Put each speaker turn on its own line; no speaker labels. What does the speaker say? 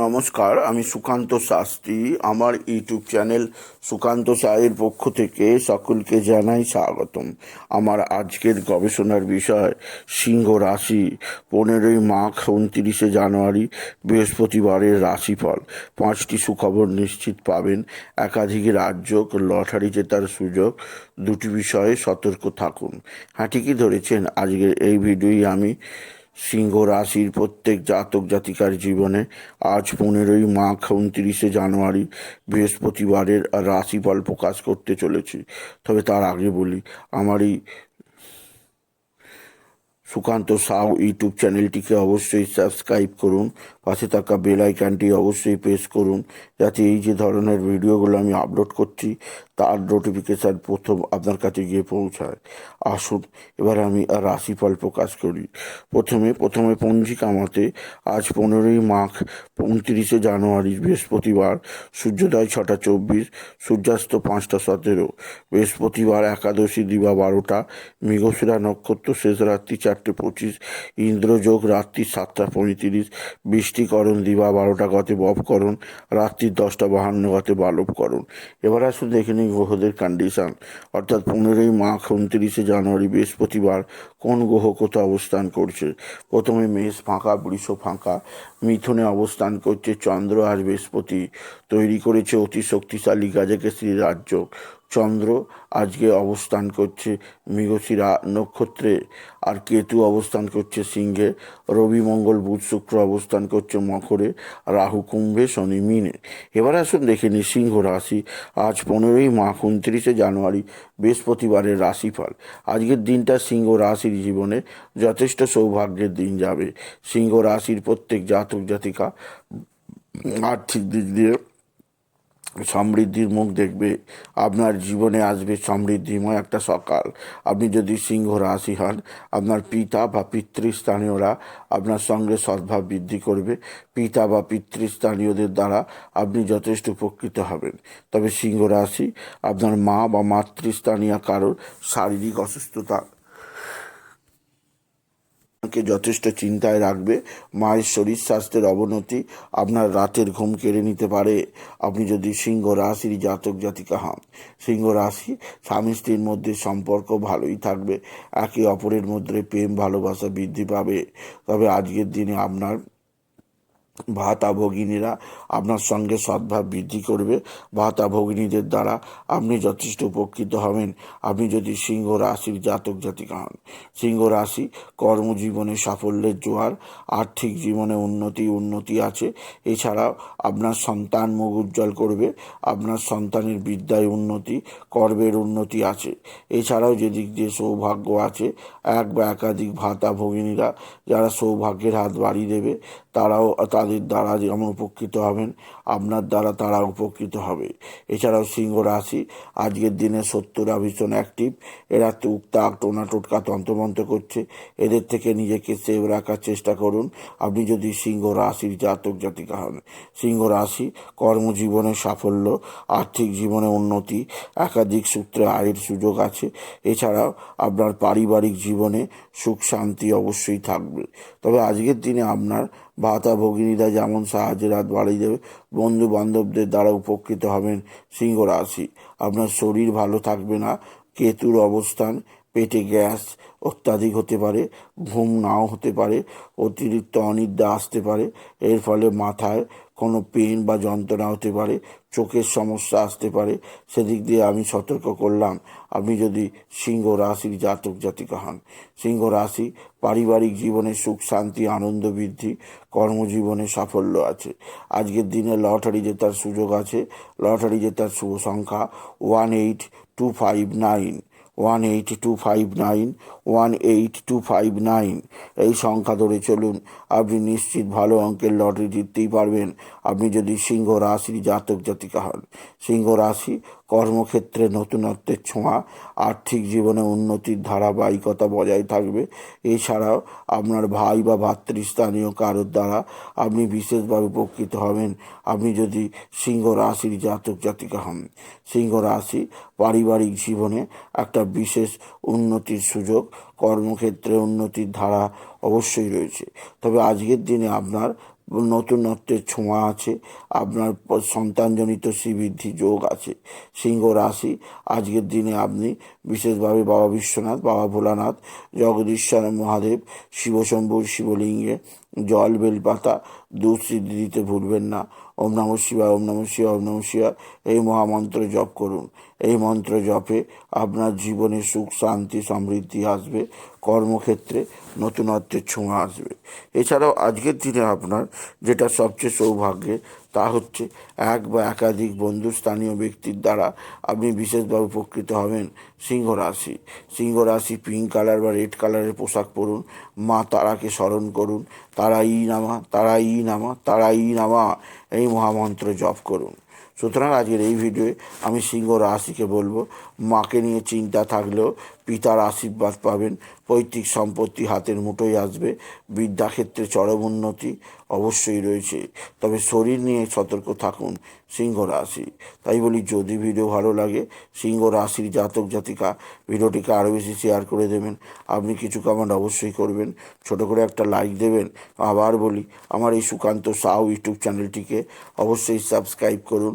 নমস্কার, আমি সুকান্ত শাস্ত্রী। আমার ইউটিউব চ্যানেল সুকান্ত সায়ের পক্ষ থেকে সকলকে জানাই স্বাগতম। আমার আজকের গবেষণার বিষয়, সিংহ রাশি। পনেরোই মাঘ, উনতিরিশে জানুয়ারি, বৃহস্পতিবারের রাশিফল। পাঁচটি সুখবর নিশ্চিত পাবেন। একাধিক রাজ্য লটারি জেতার সুযোগ, দুটি বিষয়ে সতর্ক থাকুন। হ্যাঁ ঠিকই ধরেছেন। আজকের এই ভিডিওই আমি সিংহ রাশির প্রত্যেক জাতক জাতিকার জীবনে আজ পনেরোই মাঘ উনত্রিশে জানুয়ারি বৃহস্পতিবারের রাশিফল প্রকাশ করতে চলেছি। তবে তার আগে বলি, আমার এই সুকান্ত সাউ ইউটিউব চ্যানেলটিকে অবশ্যই সাবস্ক্রাইব করুন। পাশে থাকা বেল আইকনটি অবশ্যই প্রেস করুন, যাতে এই যে ধরনের ভিডিওগুলো আমি আপলোড করছি, তার নোটিফিকেশান প্রথম আপনার কাছে গিয়ে পৌঁছায়। আসুন, এবার আমি আর রাশিফল প্রকাশ করি। প্রথমে প্রথমে পঞ্জিকা মতে আজ পনেরোই মাঘ, উনত্রিশে জানুয়ারি, বৃহস্পতিবার, সূর্যোদয় ছটা চব্বিশ, সূর্যাস্ত পাঁচটা সতেরো, বৃহস্পতিবার একাদশী দিবা বারোটা মৃগশিরা নক্ষত্র শেষ রাত্রি চারটে পঁচিশ, ইন্দ্রযোগ রাত্রি সাতটা পঁয়ত্রিশ বৃষ্টিকরণ দিবা বারোটা গতে বপকরণ রাত্রি দশটা বাহান্ন গতে বালবকরণ এবার আসুন, দেখে নিই গ্রহদের কন্ডিশন অর্থাৎ পনেরোই মাঘ, উনত্রিশে জানুয়ারি, বৃহস্পতিবার কোন গ্রহ কোথাও অবস্থান করছে? প্রথমে মেষ, ফাঁকা, বৃষ, ফাঁকা। মিথুনে অবস্থান করছে চন্দ্র আর বৃহস্পতি। তৈরি করেছে অতি শক্তিশালী গাজকেশ্রী রাজ্য। চন্দ্র আজকে অবস্থান করছে মৃগশিরা নক্ষত্রে, আর কেতু অবস্থান করছে সিংহে, রবি মঙ্গল বুধ শুক্র অবস্থান করছে মকরে, রাহু কুম্ভে, শনি মিনে। এবার আসুন দেখে নিই সিংহ রাশি। আজ পনেরোই মাঘ উনত্রিশে জানুয়ারি, বৃহস্পতিবারের রাশিফল। আজকের দিনটা সিংহ রাশির জীবনে যথেষ্ট সৌভাগ্যের দিন যাবে। সিংহ রাশির প্রত্যেক জাতক জাতিকা আর্থিক দিক দিয়ে সমৃদ্ধির মুখ দেখবে, আপনার জীবনে আসবে সমৃদ্ধিময় একটা সকাল। আপনি যদি সিংহ রাশি হন, আপনার পিতা বা পিতৃস্থানীয়রা আপনার সঙ্গে সদ্ভাব বৃদ্ধি করবে। পিতা বা পিতৃস্থানীয়দের দ্বারা আপনি যথেষ্ট উপকৃত হবেন। তবে সিংহ রাশি আপনার মা বা মাতৃস্থানীয় কারোর শারীরিক অসুস্থতা আপনাকে যথেষ্ট চিন্তায় রাখবে, মায়ের শরীর স্বাস্থ্যের অবনতি আপনার রাতের ঘুম কেড়ে নিতে পারে। আপনি যদি সিংহ রাশির জাতক জাতিকা হন, সিংহ রাশি স্বামী স্ত্রীর মধ্যে সম্পর্ক ভালোই থাকবে, একে অপরের মধ্যে প্রেম, ভালোবাসা বৃদ্ধি পাবে। তবে আজকের দিনে আপনার ভাতা ভগিনীরা আপনার সঙ্গে সদ্ভাব বৃদ্ধি করবে। ভাতা ভগিনীদের দ্বারা আপনি যথেষ্ট উপকৃত হবেন। আপনি যদি সিংহ রাশির জাতক জাতিকা হন। সিংহ রাশি কর্মজীবনে সাফল্যের জোয়ার, আর্থিক জীবনে উন্নতি উন্নতি আছে। এছাড়াও আপনার সন্তান মুখ উজ্জ্বল করবে। আপনার সন্তানের বিদ্যায় উন্নতি, কর্মের উন্নতি আছে। এছাড়াও যেদিক দিয়ে সৌভাগ্য আছে, এক বা একাধিক ভাতা ভগিনীরা যারা সৌভাগ্যের হাত বাড়িয়ে দেবে তারাও, তাদের দ্বারা যেমন উপকৃত হবেন, আপনার দ্বারা তারা উপকৃত হবে। এছাড়াও সিংহ রাশি, আজকের দিনে সত্যরা ভীষণ অ্যাক্টিভ এরা টুকটাক টোনা টোটকা তন্ত্রমন্ত্র করছে। এদের থেকে নিজেকে সেভ রাখার চেষ্টা করুন। আপনি যদি সিংহ রাশির জাতক জাতিকা হন, সিংহ রাশি কর্মজীবনে সাফল্য, আর্থিক জীবনে উন্নতি, একাধিক সূত্রে আয়ের সুযোগ আছে। এছাড়াও আপনার পারিবারিক জীবনে সুখ শান্তি অবশ্যই থাকবে। তবে আজকের দিনে আপনার ভাতা ভগিনীরা যেমন সাহায্যের হাত বাড়িয়ে দেবে বন্ধু বান্ধবদের দ্বারা উপকৃত হবেন সিংহ রাশি। আপনার শরীর ভালো থাকবে না, কেতুর অবস্থান, পেটে গ্যাস অত্যাধিক হতে পারে, ঘুম নাও হতে পারে, অতিরিক্ত অনিদ্রা আসতে পারে, এর ফলে মাথায় কোনো পেন বা যন্ত্রণা হতে পারে, চোখের সমস্যা আসতে পারে, সেদিক দিয়ে আমি সতর্ক করলাম। আপনি যদি সিংহ রাশির জাতক জাতিকা হন, সিংহ রাশি পারিবারিক জীবনে সুখ, শান্তি, আনন্দ বৃদ্ধি, কর্মজীবনে সাফল্য আছে। আজকের দিনে লটারি জেতার সুযোগ আছে। লটারি জেতার শুভ সংখ্যা one eight two five nine. One eight two five nine one eight two five nine এই সংখ্যা ধরে চলুন, আপনি নিশ্চিত ভালো অঙ্কের লটারি জিততেই পারবেন। আপনি যদি সিংহ রাশির জাতক জাতিকা হন, সিংহ রাশি কর্মক্ষেত্রে নতুনত্বের ছোঁয়া, আর্থিক জীবনে উন্নতির ধারাবাহিকতা বজায় থাকবে। এছাড়াও আপনার ভাই বা ভাতৃস্থানীয় কারোর দ্বারা আপনি বিশেষভাবে উপকৃত হবেন। আপনি যদি সিংহ রাশির জাতক জাতিকা হন, সিংহ রাশি পারিবারিক জীবনে একটা বিশেষ উন্নতির সুযোগ, কর্মক্ষেত্রে উন্নতির ধারা অবশ্যই রয়েছে। তবে আজকের দিনে আপনার নতুনত্বের ছোঁয়া আছে, আপনার সন্তানজনিত শ্রীবৃদ্ধি যোগ আছে, সিংহ রাশি। আজকের দিনে আপনি বিশেষভাবে বাবা বিশ্বনাথ, বাবা ভোলানাথ, জগদীশ্বর মহাদেব, শিবশম্ভুর শিবলিঙ্গে জল, বেলপাতা, দুধ সিদ্ধি দিতে ভুলবেন না। ওম নম শিবায়, ওম নম শিবায়, ওম নম শিবায়। এই মহামন্ত্র জপ করুন। এই মন্ত্র জপে আপনার জীবনে সুখ, শান্তি, সমৃদ্ধি আসবে, কর্মক্ষেত্রে নতুনত্বের ছোঁয়া আসবে। এছাড়াও আজকের দিনে আপনার যেটা সবচেয়ে সৌভাগ্যে তা হচ্ছে এক বা একাধিক বন্ধু স্থানীয় ব্যক্তির দ্বারা আপনি বিশেষভাবে উপকৃত হবেন। সিংহ রাশি। সিংহ রাশি পিঙ্ক কালার বা রেড কালারের পোশাক পরুন। মা তারাকে স্মরণ করুন। তারা ই নামা তারা ই নামা তারা ই নামা এই মহামন্ত্র জপ করুন। সুতরাং আজকের এই ভিডিওয়ে আমি সিংহ রাশিকে বলব, মাকে নিয়ে চিন্তা থাকলেও পিতার আশীর্বাদ পাবেন পৈতৃক সম্পত্তি হাতের মুঠোয় আসবে। বিদ্যাক্ষেত্রে চরম উন্নতি অবশ্যই রয়েছে। তবে শরীর নিয়ে সতর্ক থাকুন সিংহ রাশি। তাই বলি, যদি ভিডিও ভালো লাগে, সিংহ রাশির জাতক জাতিকা ভিডিওটিকে আরও বেশি শেয়ার করে দেবেন। আপনি কিছু কমেন্ট অবশ্যই করবেন। ছোট করে একটা লাইক দেবেন। আবার বলি, আমার এই সুকান্ত সাউ ইউটিউব চ্যানেলটিকে অবশ্যই সাবস্ক্রাইব করুন।